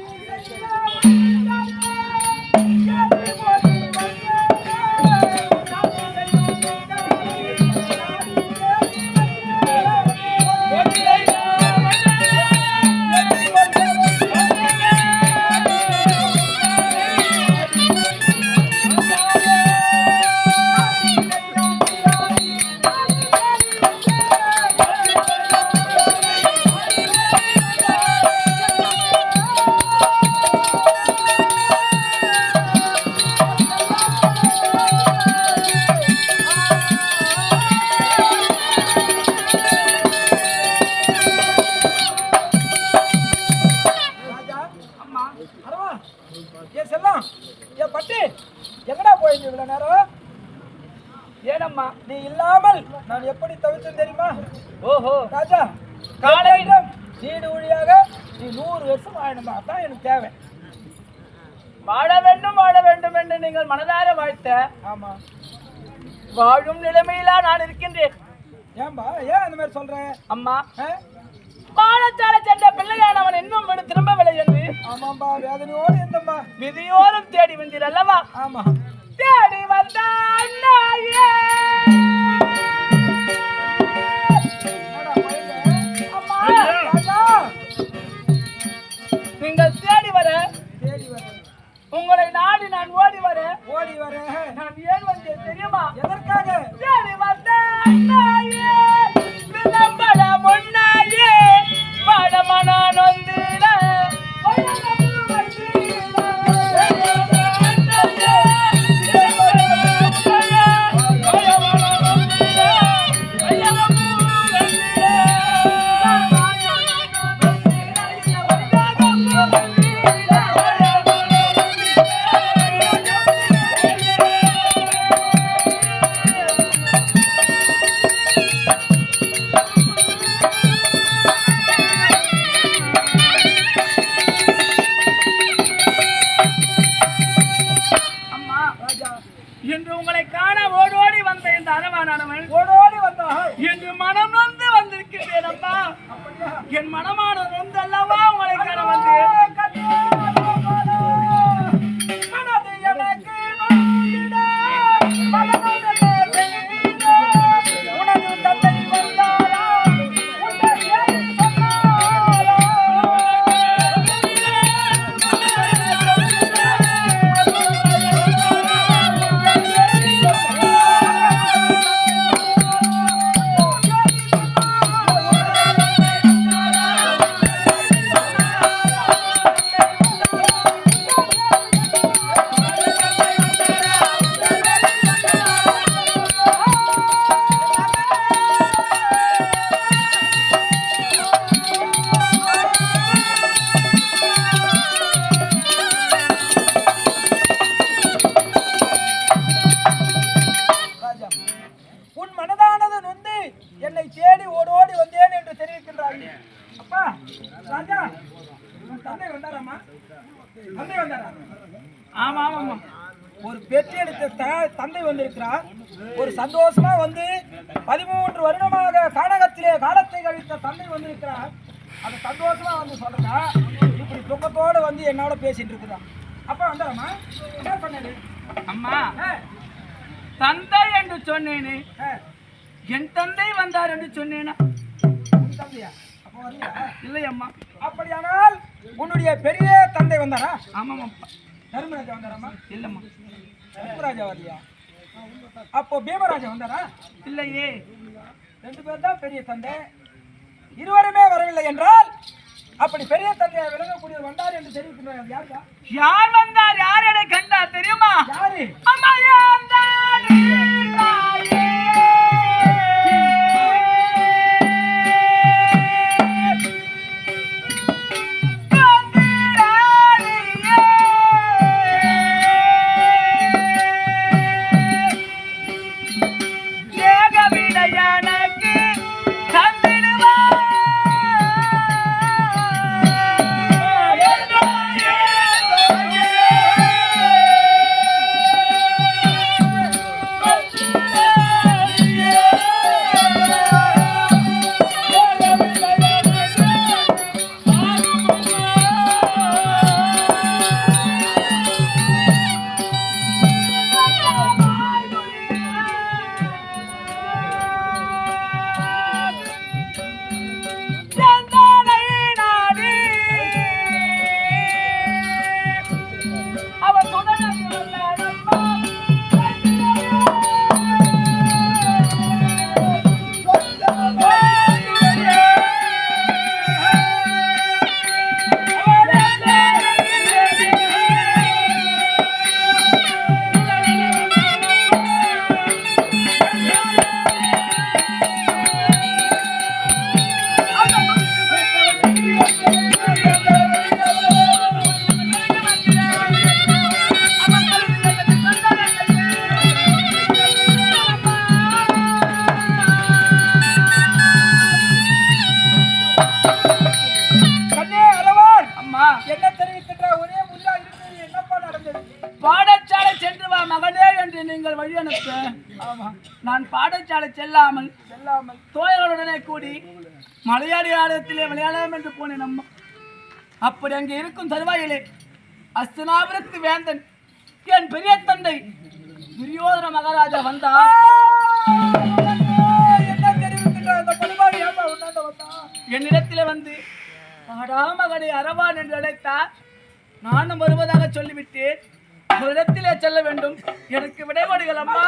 Yes, thank you. செல்லம் ஏன் பட்டி எங்கடா போயிட்டு இவ்வளவு நேரம்? ஏனம்மா நீ இல்லாமல் நான் எப்படி தவிச்சேன் தெரியுமா? ஓஹோ. ராஜா காலையிடம் நீடு வழியாக நீ நூறு வருஷம் ஆயிடுமா அதான் எனக்கு தேவை. வாழ வேண்டும் வாழ வேண்டும் என்று நீங்கள் மனதார வாழ்த்த ஆமா. வாழும் நிலைமையிலா நான் இருக்கின்றேன். ஏன்பா ஏன் அந்த மாதிரி சொல்றேன் அம்மா ஆ? பாலச்சாலை சென்ற பிள்ளையானவன் இன்னும் வீடு திரும்பவில்லை என்று ஆமாம்பா வேதனையோடு இருந்தம்மா விதியோரும் தேடி வந்தீர் அல்லவா? ஆமா. தேடி வந்த அண்ணாயே என்னடா பையன்? அம்மா ராஜா நீங்கள் தேடி வர தேடி வரேன் உங்களை நாடி நான் ஓடி வர. ஓடி வரேன் நான் ஏன் வந்தேன் தெரியுமா? எதற்காக? என்று மனம் நொந்து வந்திருக்கின்றேன் அப்பா என் மனம் இல்லை அம்மா அப்படியானால் உன்னுடைய பெரிய தந்தை வந்தாரா? ஆமாம் அப்பா தர்மராஜா வந்தாராமா இல்லம்மா. தர்மராஜா வரலையா அப்போ பீமராஜா வந்தாரா? இல்லையே. ரெண்டு பேர் தான் பெரிய தந்தை. இருவருமே வரவில்லை என்றால் அப்படி பெரிய தந்தையை விளங்கக்கூடிய வந்தார் என்று தெரிவிக்கின்றார் யாருக்கா? யார் வந்தார்? யார் என்னை கண்டார் தெரியுமா? யாரு? அம்மா அங்கே இருக்கும் தருவாயிலே. அஸ்தனாபுரத்து வேந்தன் என் பெரிய தந்தை துரியோதன மகாராஜா வந்தான் என்னிடத்திலே வந்து பாடா மகனை அரவான் என்று அழைத்தார். நானும் வருவதாக சொல்லிவிட்டேன். ஒரு இடத்திலே செல்ல வேண்டும். எனக்கு விடை கொடுங்கள் அம்மா.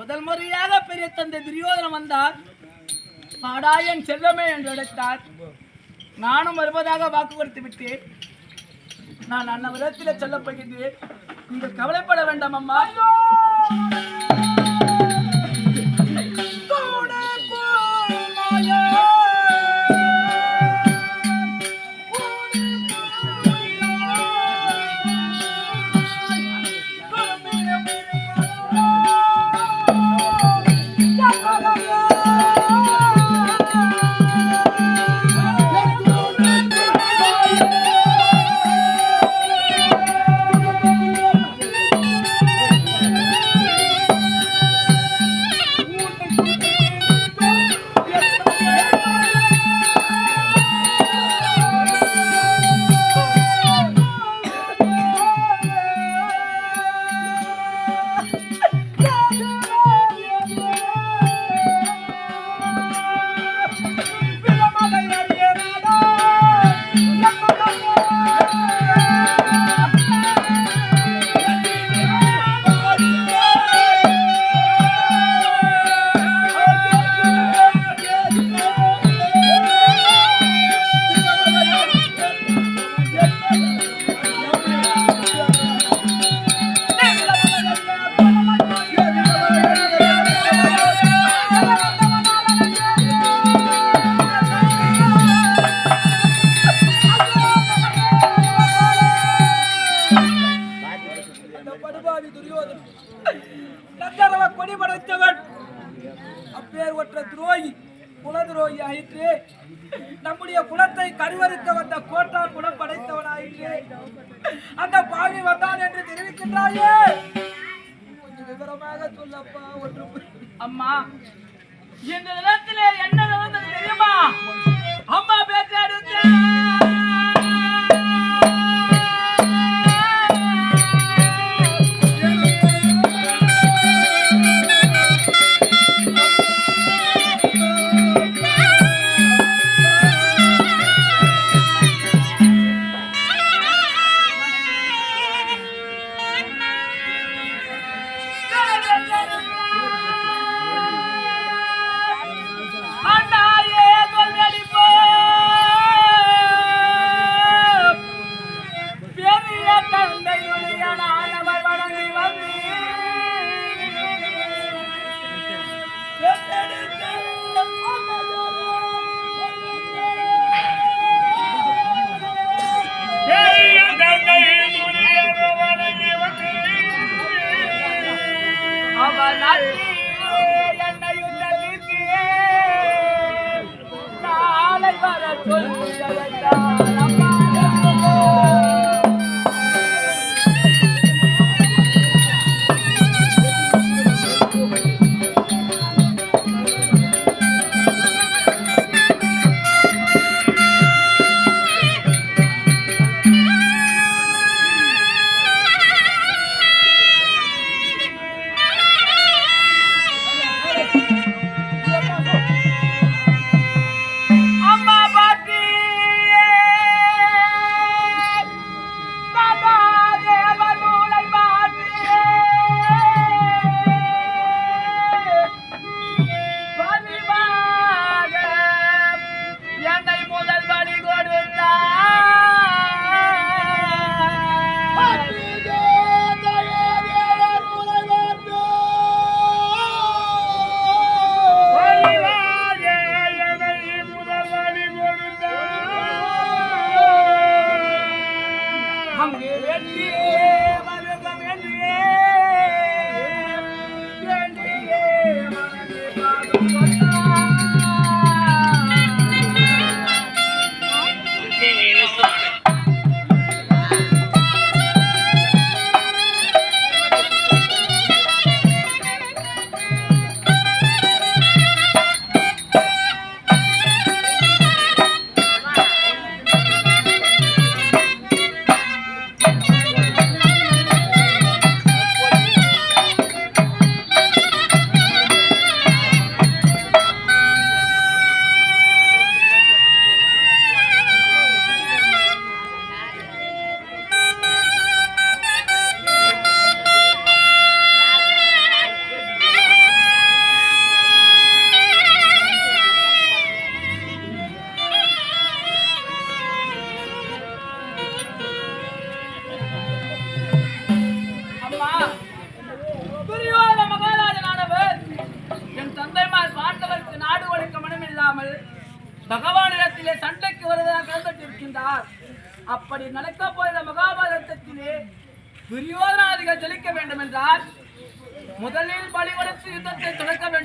முதல் முறையாக பெரிய தந்தை துரியோதனம் வந்தார். பாடாயன் செல்லமே என்று அழைத்தார். நானும் வருவதாக வாக்கு கொடுத்து விட்டேன். நான் அந்த விதத்தில் போகின்றேன் நீங்கள் கவலைப்பட வேண்டாம் அம்மா.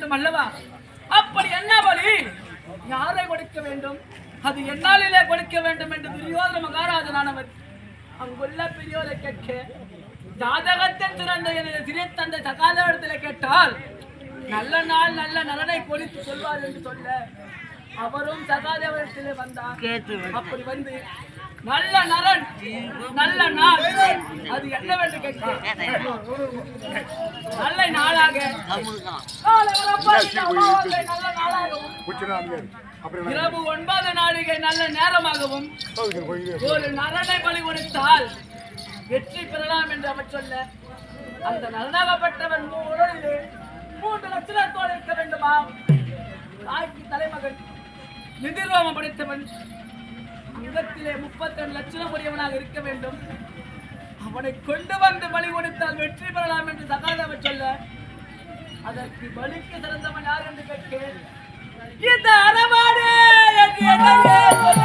வேண்டும் அல்லவா? அப்படி என்ன பலி யாரை கொடுக்க வேண்டும்? அது என்னாலிலே கொடுக்க வேண்டும் என்று துரியோதன மகாராஜனானவர் அங்குள்ள பெரியோரை கேட்க ஜாதகத்தில் சிறந்த எனது சிறிய தந்தை சகாதவரத்தில் கேட்டால் நல்ல நாள் நல்ல நலனை கொடுத்து சொல்வார் என்று சொல்ல அவரும் சகாதேவரத்திலே வந்தார். அப்படி வந்து நல்ல நலன் நல்ல நாள். அது என்னவென்று கேட்க நல்ல நாளாக. இரவு ஒன்பது நாழிகை நல்ல நேரமாகவும் ஒரு நலனை பலி கொடுத்தால் வெற்றி பெறலாம் என்று அவர் சொல்ல அந்த நலனாகப்பட்டவன் உடலிலே மூன்று லட்சணத்தோடு இருக்க வேண்டுமா தாய்க்கு தலைமகன் நிதிரோமம் படைத்தவன் அங்கத்திலே முப்பத்தி லட்சம் உடையவனாக இருக்க வேண்டும். அவனை கொண்டு வந்து பலி கொடுத்தால் வெற்றி பெறலாம் என்று சகாதவன் சொல்ல அதற்கு பலிக்கு சிறந்தவன் யார் என்று கேட்க இந்த அறவாடு என்று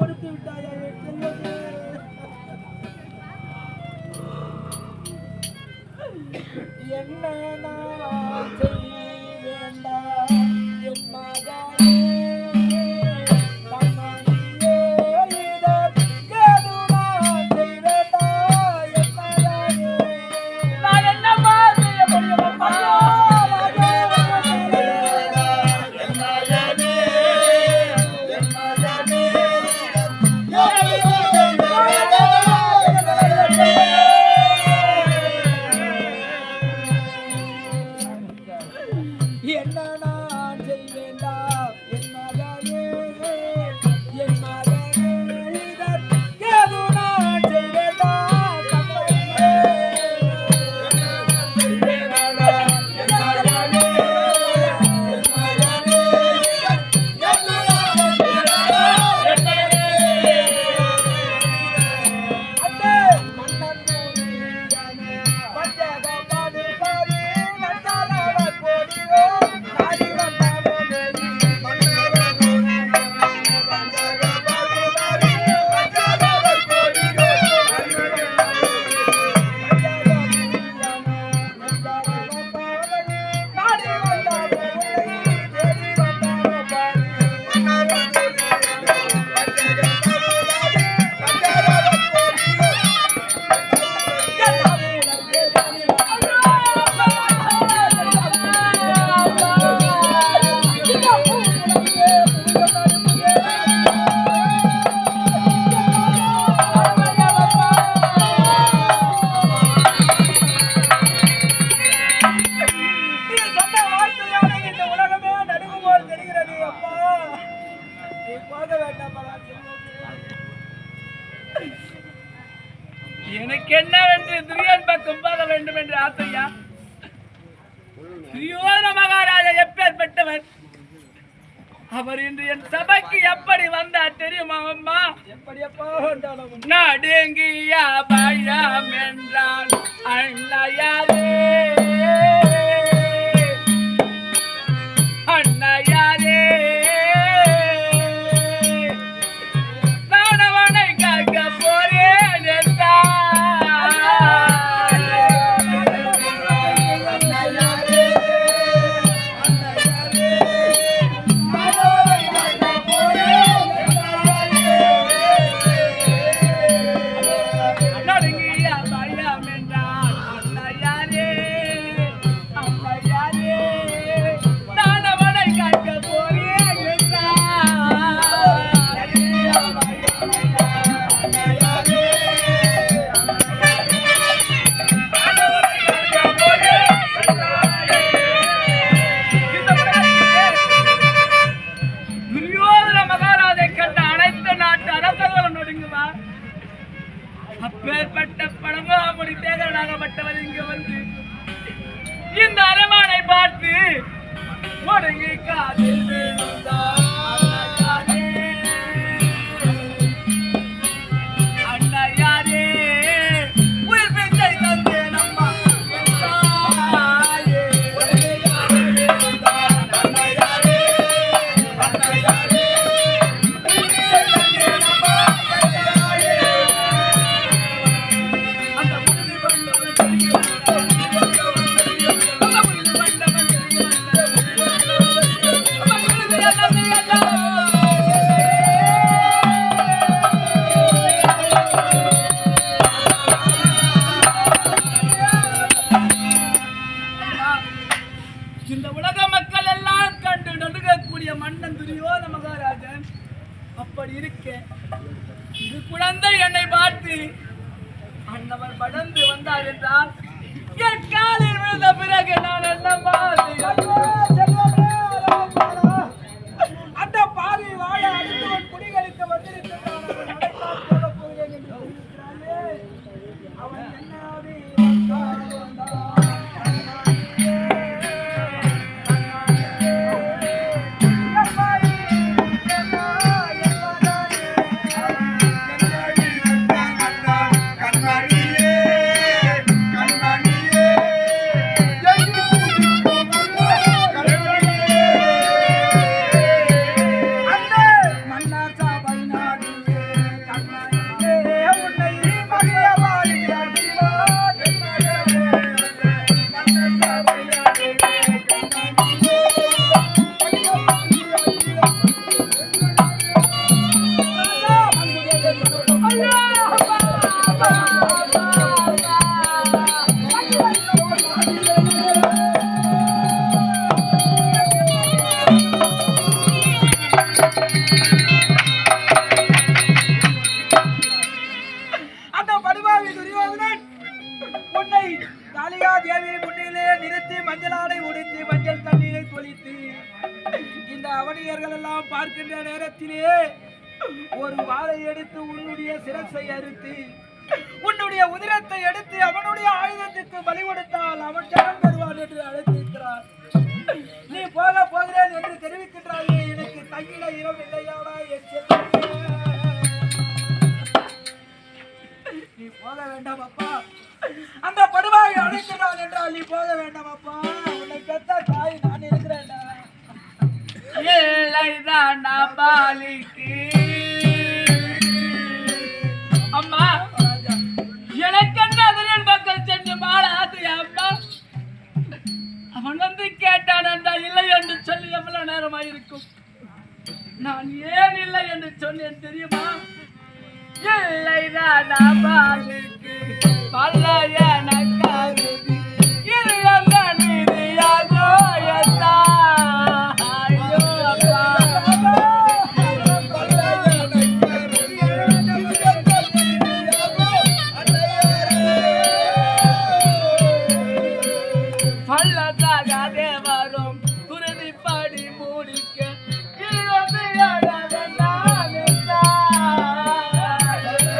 கொடுத்து விட்டாயா என்ன நான்